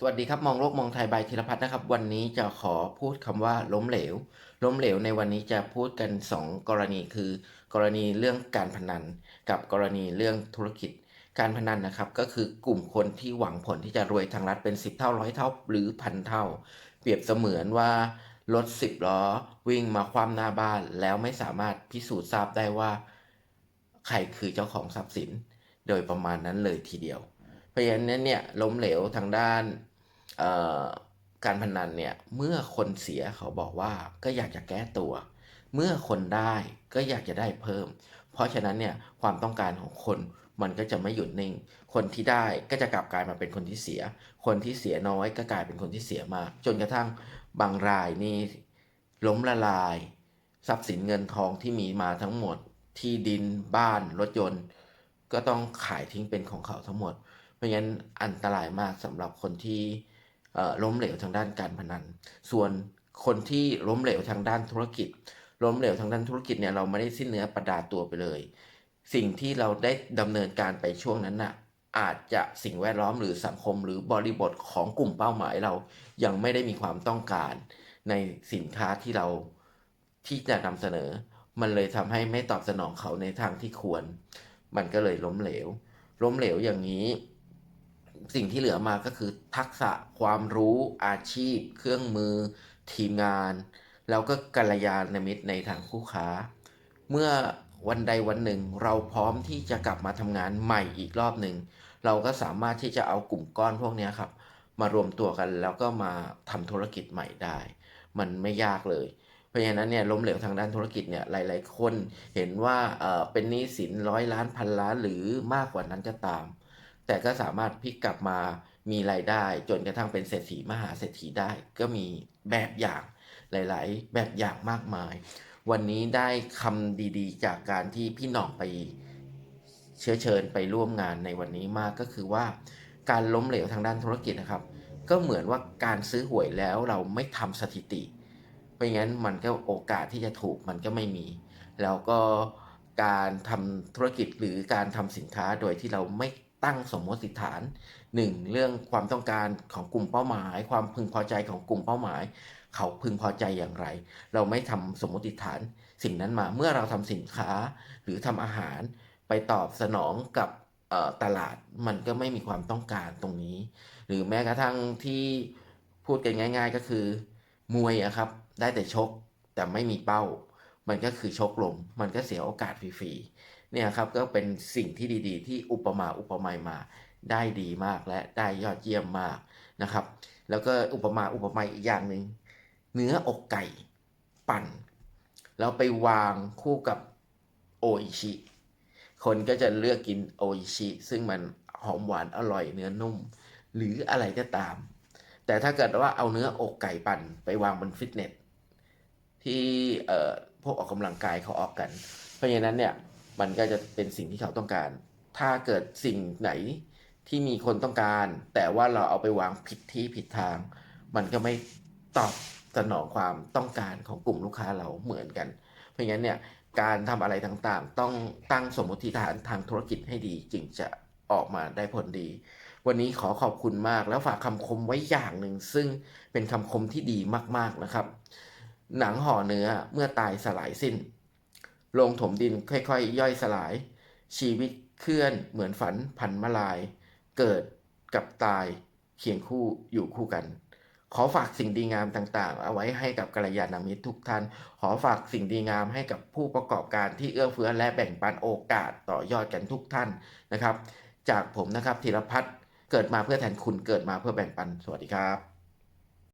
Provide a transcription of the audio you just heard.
สวัสดีครับ มองโลกมองไทยบายธีรพัฒน์นะครับ วันนี้จะขอพูดคำว่าล้มเหลว ล้มเหลวในวันนี้จะพูดกัน 2 กรณีคือ กรณีเรื่องการพนัน กับกรณีเรื่องธุรกิจ การพนันนะครับ ก็คือกลุ่มคนที่หวังผลที่จะรวยทางรัฐเป็น 10 เท่าร้อยเท่าหรือพันเท่า เปรียบเสมือนว่ารถ 10 ล้อ วิ่งมาคว่ำหน้าบ้าน แล้วไม่สามารถพิสูจน์ทราบได้ว่า ใครคือเจ้าของทรัพย์สิน โดยประมาณนั้นเลยทีเดียวเพราะฉะนั้นเนี่ยล้มเหลวทางด้าน การพนันเนี่ยเมื่อคนเสียเขาบอกว่าก็อยากจะแก้ตัว เมื่อคนได้ก็อยากจะได้เพิ่ม เพราะฉะนั้นเนี่ยความต้องการของคนมันก็จะไม่หยุดนิ่ง คนที่ได้ก็จะกลับกลายมาเป็นคนที่เสีย คนที่เสียน้อยก็กลายเป็นคนที่เสียมาก จนกระทั่งบางรายนี่ล้มละลาย ทรัพย์สินเงินทองที่มีมาทั้งหมด ที่ดินบ้านรถยนต์ ก็ต้องขายทิ้งเป็นของเขาทั้งหมด เพราะงั้นอันตรายมากสำหรับคนที่ ล้มเหลวทางด้านการพนัน ส่วนคนที่ล้มเหลวทางด้านธุรกิจ ล้มเหลวทางด้านธุรกิจเนี่ยเราไม่ได้สิ้นเนื้อประดาตัวไปเลย สิ่งที่เราได้ดำเนินการไปช่วงนั้นน่ะอาจจะสิ่งแวดล้อมหรือสังคมหรือบริบทของกลุ่มเป้าหมายเรายังไม่ได้มีความต้องการ ในสินค้าที่เราที่จะนำเสนอ มันเลยทำให้ไม่ตอบสนองเขาในทางที่ควร มันก็เลยล้มเหลว ล้มเหลวอย่างนี้ สิ่งที่เหลือมาก็คือทักษะความรู้อาชีพ เครื่องมือ ทีมงาน แล้วก็กัลยาณมิตรในทางคู่ค้า เมื่อวันใดวันหนึ่งเราพร้อมที่จะกลับมาทำงานใหม่อีกรอบหนึ่ง เราก็สามารถที่จะเอากลุ่มก้อนพวกนี้ครับ มารวมตัวกันแล้วก็มาทำธุรกิจใหม่ได้ มันไม่ยากเลย เพราะฉะนั้นเนี่ยล้มเหลวทางด้านธุรกิจเนี่ยหลาย ๆ คนเห็นว่าเออเป็นหนี้สินร้อยล้านพันล้านหรือมากกว่านั้นก็ตาม แต่ก็สามารถพลิกกลับมามีรายได้ จนกระทั่งเป็นเศรษฐีมหาเศรษฐีได้ ก็มีแบบอย่างหลาย ๆ แบบอย่างมากมาย วันนี้ได้คำดีๆ จากการที่พี่หน่องไปเชื้อเชิญไปร่วมงานในวันนี้มากก็คือว่า การล้มเหลวทางด้านธุรกิจนะครับ ก็เหมือนว่าการซื้อหวยแล้วเราไม่ทำสถิติ เพราะงั้นมันก็โอกาสที่จะถูกมันก็ไม่มี แล้วก็การทำธุรกิจหรือการทำสินค้าโดยที่เราไม่ ตั้งสมมติฐานหนึ่งเรื่องความต้องการของกลุ่มเป้าหมาย ความพึงพอใจของกลุ่มเป้าหมาย เขาพึงพอใจอย่างไร เราไม่ทำสมมติฐาน สิ่งนั้นมาเมื่อเราทำสินค้าหรือทำอาหารไปตอบสนองกับตลาดมันก็ไม่มีความต้องการตรงนี้ หรือแม้กระทั่งที่พูดกันง่าย ๆ ก็คือ มวยอะครับ ได้แต่ชกแต่ไม่มีเป้า มันก็คือชกลม มันก็เสียโอกาสฟรีๆ เนี่ยครับก็เป็นสิ่งที่ดีๆ ที่อุปมาอุปไมยมาได้ดีมากและได้ยอดเยี่ยมมากนะครับ แล้วก็อุปมาอุปไมยอีกอย่างหนึ่งเนื้ออกไก่ปั่น แล้วไปวางคู่กับโออิชิ คนก็จะเลือกกินโออิชิ ซึ่งมันหอมหวานอร่อยเนื้อนุ่ม หรืออะไรก็ตาม แต่ถ้าเกิดว่าเอาเนื้ออกไก่ปั่น ไปวางบนฟิตเนสที่พวกออกกำลังกายเขาออกกัน เพราะฉะนั้นเนี่ย มันก็จะเป็นสิ่งที่เขาต้องการ ถ้าเกิดสิ่งไหนที่มีคนต้องการ แต่ว่าเราเอาไปวางผิดที่ผิดทาง มันก็ไม่ตอบสนองความต้องการของกลุ่มลูกค้าเราเหมือนกัน เพราะงั้นเนี่ยการทำอะไรต่างๆ ต้องตั้งสมมติฐานทางธุรกิจให้ดีจึงจะออกมาได้ผลดี วันนี้ขอขอบคุณมากแล้วฝากคำคมไว้อย่างหนึ่ง ซึ่งเป็นคำคมที่ดีมากๆนะครับ หนังห่อเนื้อเมื่อตายสลายสิ้น ลงถมดินค่อยๆ ย่อยสลาย ชีวิตเคลื่อนเหมือนฝันพันมาลาย เกิดกับตายเคียงคู่อยู่คู่กัน ขอฝากสิ่งดีงามต่างๆ เอาไว้ให้กับกัลยาณมิตรทุกท่าน ขอฝากสิ่งดีงามให้กับผู้ประกอบการที่เอื้อเฟื้อและแบ่งปันโอกาสต่อยอดกันทุกท่านนะครับ จากผมนะครับธีรพัฒน์เกิดมาเพื่อแทนคุณเกิดมาเพื่อแบ่งปันสวัสดีครับ